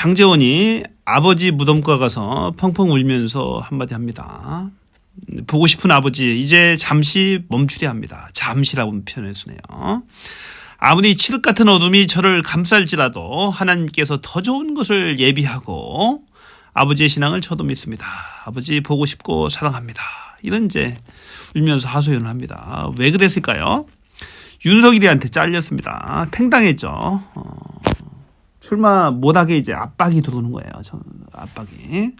장재원이 아버지 무덤가 가서 펑펑 울면서 한마디 합니다. 보고 싶은 아버지 이제 잠시 멈추려 합니다. 잠시라고 표현을 쓰네요. 아무리 칠흑 같은 어둠이 저를 감쌀지라도 하나님께서 더 좋은 것을 예비하고 아버지의 신앙을 저도 믿습니다. 아버지 보고 싶고 사랑합니다. 이런 이제 울면서 하소연을 합니다. 왜 그랬을까요? 윤석열이한테 잘렸습니다. 팽당했죠. 어, 출마 못하게 이제 압박이 들어오는 거예요. 저 압박이.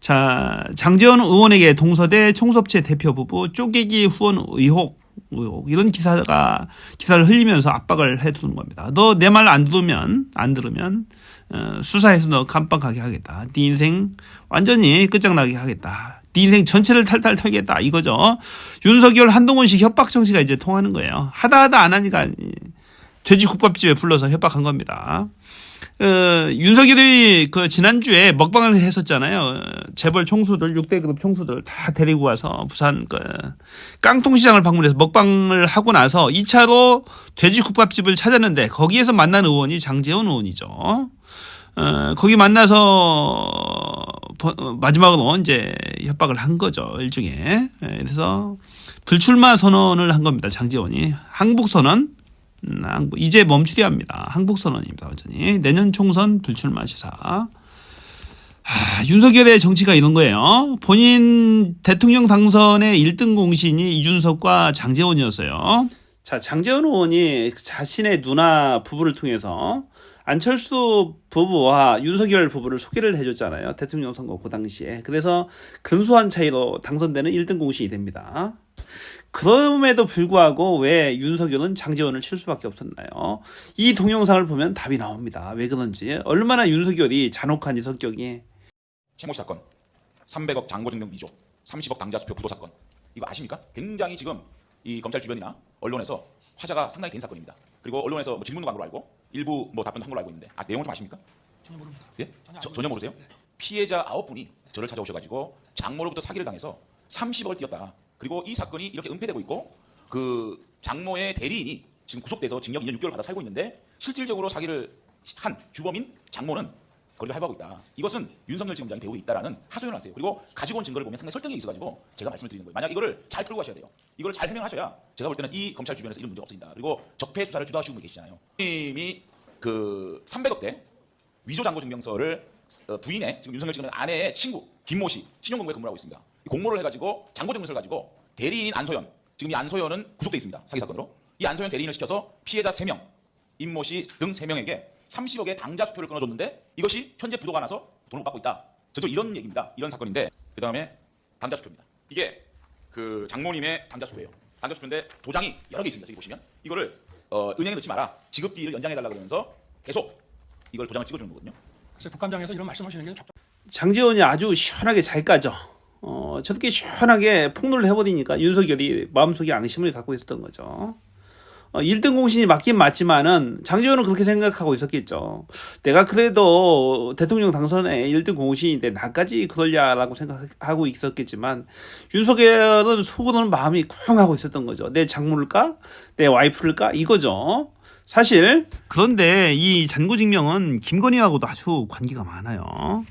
자, 장재원 의원에게 동서대 총섭체 대표 부부 쪼개기 후원 의혹, 의혹 이런 기사가 기사를 흘리면서 압박을 해두는 겁니다. 너 내 말 안 들으면 안 들으면 어, 수사해서 너 깜빡하게 하겠다. 네 인생 완전히 끝장나게 하겠다. 네 인생 전체를 탈탈 털겠다 이거죠. 윤석열 한동훈식 협박 정치가 이제 통하는 거예요. 하다 하다 안 하니까 돼지 국밥집에 불러서 협박한 겁니다. 어, 윤석열이 그 지난주에 먹방을 했었잖아요. 어, 재벌 총수들, 6대급 총수들 다 데리고 와서 부산 그 깡통시장을 방문해서 먹방을 하고 나서 2차로 돼지 국밥집을 찾았는데 거기에서 만난 의원이 장재원 의원이죠. 어, 거기 만나서 마지막으로 이제 협박을 한 거죠. 일종의. 예, 그래서 불출마 선언을 한 겁니다. 장재원이. 항복 선언. 이제 멈추려 합니다. 항복 선언입니다. 완전히 내년 총선 불출마 시사. 아, 윤석열의 정치가 이런 거예요. 본인 대통령 당선의 1등 공신이 이준석과 장재원이었어요. 자, 장재원 의원이 자신의 누나 부부를 통해서 안철수 부부와 윤석열 부부를 소개를 해줬잖아요. 대통령 선거 그 당시에. 그래서 근소한 차이로 당선되는 1등 공신이 됩니다. 그럼에도 불구하고 왜 윤석열은 장재원을 칠 수밖에 없었나요? 이 동영상을 보면 답이 나옵니다. 왜 그런지. 얼마나 윤석열이 잔혹한지 성격이. 최모 씨 사건, 300억 장고 증명 위조, 30억 당자 수표 부도 사건. 이거 아십니까? 굉장히 지금 이 검찰 주변이나 언론에서 화제가 상당히 된 사건입니다. 그리고 언론에서 뭐 질문도 한 걸로 알고 일부 뭐 답변도 한 걸로 알고 있는데 아 내용을 좀 아십니까? 전혀 모릅니다. 예? 저- 전혀 모르세요? 피해자 아홉 분이 저를 찾아오셔가지고 장모로부터 사기를 당해서 30억을 띄었다. 그리고 이 사건이 이렇게 은폐되고 있고 그 장모의 대리인이 지금 구속돼서 징역 2년 6개월 받아 살고 있는데 실질적으로 사기를 한 주범인 장모는 거리를 할부하고 있다. 이것은 윤석열 지검장이 배우고 있다라는 하소연을 하세요. 그리고 가지고 온 증거를 보면 상당히 설득력이 있어가지고 제가 말씀을 드리는 거예요. 만약 이거를 잘 풀고 가셔야 돼요. 이걸 잘 해명하셔야 제가 볼 때는 이 검찰 주변에서 이런 문제가 없어진다. 그리고 적폐 수사를 주도하시고 계시잖아요. 이미 그 300억 대 위조 장고 증명서를 어, 부인의 지금 윤석열 지금 아내의 친구 김모 씨 신용공무에 근무를 하고 있습니다. 이 공모를 해가지고 장고 증명서를 가지고 대리인인 안소연 지금 이 안소연은 구속돼 있습니다. 사기 사건으로 이 안소연 대리인을 시켜서 피해자 3명 임모 씨 등 3명에게 30억의 당자 수표를 끊어줬는데 이것이 현재 부도가 나서 돈을 못 받고 있다. 저도 이런 얘기입니다. 이런 사건인데 그 다음에 당자 수표입니다. 이게 그 장모님의 당자 수표예요. 당자 수표인데 도장이 여러 개 있습니다. 여기 보시면 이거를 어, 은행에 넣지 마라. 지급기일을 연장해달라 그러면서 계속 이걸 도장을 찍어주는 거거든요. 그래서 국감장에서 이런 말씀하시는 게 적절. 장재원이 아주 시원하게 잘 까죠. 어, 저렇게 시원하게 폭로를 해버리니까 윤석열이 마음속에 앙심을 갖고 있었던 거죠. 어, 1등 공신이 맞긴 맞지만은 장재원은 그렇게 생각하고 있었겠죠. 내가 그래도 대통령 당선에 1등 공신인데 나까지 그러냐라고 생각하고 있었겠지만 윤석열은 속으로는 마음이 쿵 하고 있었던 거죠. 내 장모를까? 내 와이프를까? 이거죠. 사실 그런데 이 잔고증명은 김건희하고도 아주 관계가 많아요.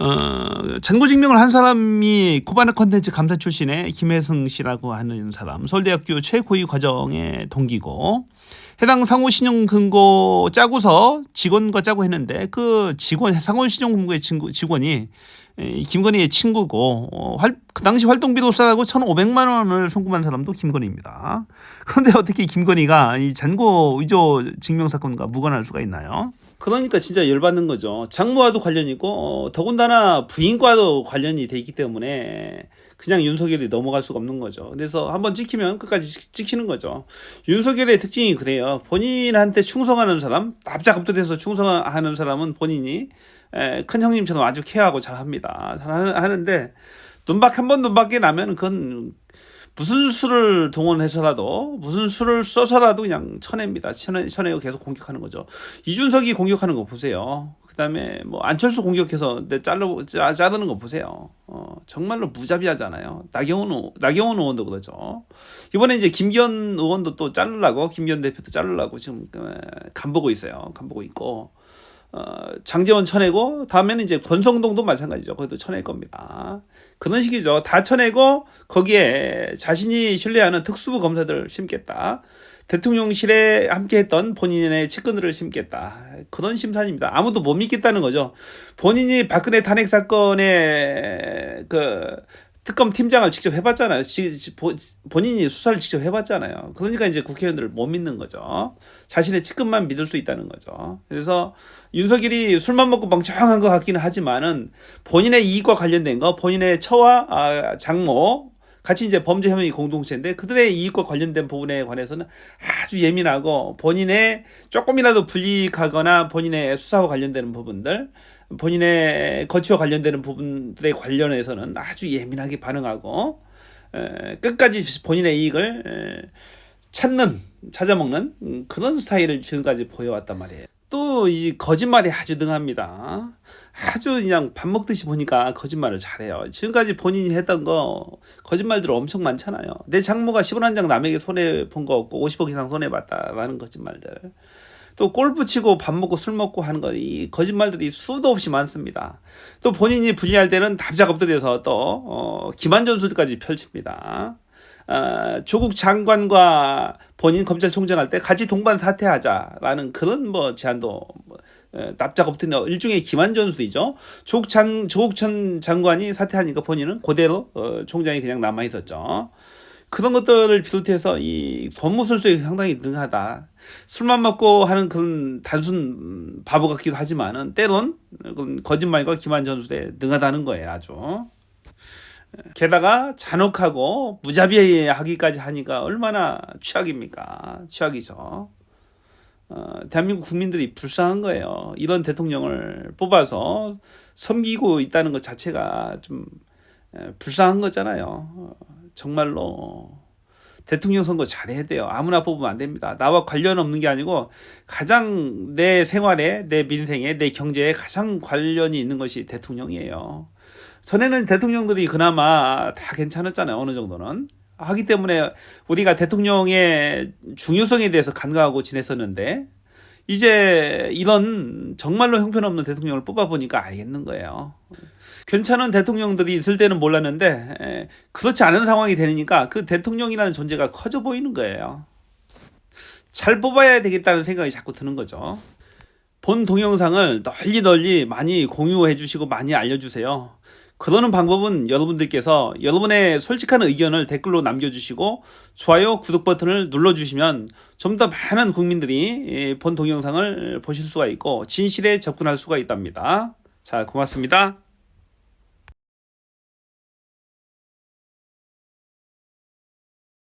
어, 잔고증명을 한 사람이 코바나 컨텐츠 감사 출신의 김혜승 씨라고 하는 사람, 서울대학교 최고위 과정의 동기고, 해당 상호 신용 근거 짜고서 직원과 짜고 했는데 그 직원 상호 신용 근거의 친구 직원이 에, 김건희의 친구고 어, 활, 그 당시 활동비로 싸고 1,500만 원을 송금한 사람도 김건희입니다. 그런데 어떻게 김건희가 이 잔고 위조 증명 사건과 무관할 수가 있나요? 그러니까 진짜 열받는 거죠. 장모와도 관련 있고 어, 더군다나 부인과도 관련이 돼 있기 때문에 그냥 윤석열이 넘어갈 수가 없는 거죠. 그래서 한번 찍히면 끝까지 찍- 찍히는 거죠. 윤석열의 특징이 그래요. 본인한테 충성하는 사람, 납작업도돼서 충성하는 사람은 본인이 에, 큰 형님처럼 아주 케어하고 잘 합니다. 잘 하는- 하는데 눈밖 한 번 눈밖에 나면 그건 무슨 수를 동원해서라도 무슨 수를 써서라도 그냥 쳐냅니다. 쳐내, 쳐내고 계속 공격하는 거죠. 이준석이 공격하는 거 보세요. 그다음에 뭐 안철수 공격해서 내 잘로 짜, 자르는 거 보세요. 어, 정말로 무자비하잖아요. 나경원 의- 나경원 의원도 그러죠. 이번에 이제 김기현 의원도 또 자르려고 김기현 대표도 자르려고 지금 간 보고 있어요. 간 보고 있고 어, 장재원 쳐내고 다음에는 이제 권성동도 마찬가지죠. 거기도 쳐낼 겁니다. 그런 식이죠. 다 쳐내고 거기에 자신이 신뢰하는 특수부 검사들을 심겠다. 대통령실에 함께했던 본인의 측근들을 심겠다. 그런 심산입니다. 아무도 못 믿겠다는 거죠. 본인이 박근혜 탄핵 사건의 그 특검 팀장을 직접 해봤잖아요. 지- 지- 보- 본인이 수사를 직접 해봤잖아요. 그러니까 이제 국회의원들을 못 믿는 거죠. 자신의 측근만 믿을 수 있다는 거죠. 그래서 윤석열이 술만 먹고 멍청한 것 같기는 하지만은 본인의 이익과 관련된 거, 본인의 처와 아, 장모 같이 이제 범죄 혐의 공동체인데 그들의 이익과 관련된 부분에 관해서는 아주 예민하고 본인의 조금이라도 불이익하거나 본인의 수사와 관련되는 부분들 본인의 거취와 관련되는 부분들에 관련해서는 아주 예민하게 반응하고 에, 끝까지 본인의 이익을 에, 찾는 찾아먹는 음, 그런 스타일을 지금까지 보여왔단 말이에요. 또 이 거짓말이 아주 능합니다. 아주 그냥 밥 먹듯이 보니까 거짓말을 잘해요. 지금까지 본인이 했던 거 거짓말들 엄청 많잖아요. 내 장모가 10원 한 장 남에게 손해 본 거 없고 50억 이상 손해 봤다라는 거짓말들. 또 골프 치고 밥 먹고 술 먹고 하는 거 이 거짓말들이 수도 없이 많습니다. 또 본인이 불리할 때는 답작 엎드려서 또 어, 기만전술까지 펼칩니다. 아, 조국 장관과 본인 검찰총장 할 때 같이 동반 사퇴하자라는 그런 뭐 제안도 뭐, 에, 납작 엎드리는 일종의 기만전술이죠. 조국 장 조국 전 장관이 사퇴하니까 본인은 그대로 어, 총장이 그냥 남아 있었죠. 그런 것들을 비롯해서 이 법무술수에 상당히 능하다. 술만 먹고 하는 그런 단순 음, 바보 같기도 하지만은 때론 거짓말과 기만 전술에 능하다는 거예요, 아주. 게다가 잔혹하고 무자비하기까지 하니까 얼마나 취약입니까? 취약이죠. 어, 대한민국 국민들이 불쌍한 거예요. 이런 대통령을 뽑아서 섬기고 있다는 것 자체가 좀 에, 불쌍한 거잖아요. 어, 정말로 대통령 선거 잘해야 돼요. 아무나 뽑으면 안 됩니다. 나와 관련 없는 게 아니고 가장 내 생활에, 내 민생에, 내 경제에 가장 관련이 있는 것이 대통령이에요. 전에는 대통령들이 그나마 다 괜찮았잖아요. 어느 정도는. 하기 때문에 우리가 대통령의 중요성에 대해서 간과하고 지냈었는데 이제 이런 정말로 형편없는 대통령을 뽑아보니까 알겠는 거예요. 괜찮은 대통령들이 있을 때는 몰랐는데 에, 그렇지 않은 상황이 되니까 그 대통령이라는 존재가 커져 보이는 거예요. 잘 뽑아야 되겠다는 생각이 자꾸 드는 거죠. 본 동영상을 널리 널리 많이 공유해 주시고 많이 알려주세요. 그러는 방법은 여러분들께서 여러분의 솔직한 의견을 댓글로 남겨주시고 좋아요, 구독 버튼을 눌러주시면 좀 더 많은 국민들이 예, 본 동영상을 보실 수가 있고 진실에 접근할 수가 있답니다. 자, 고맙습니다.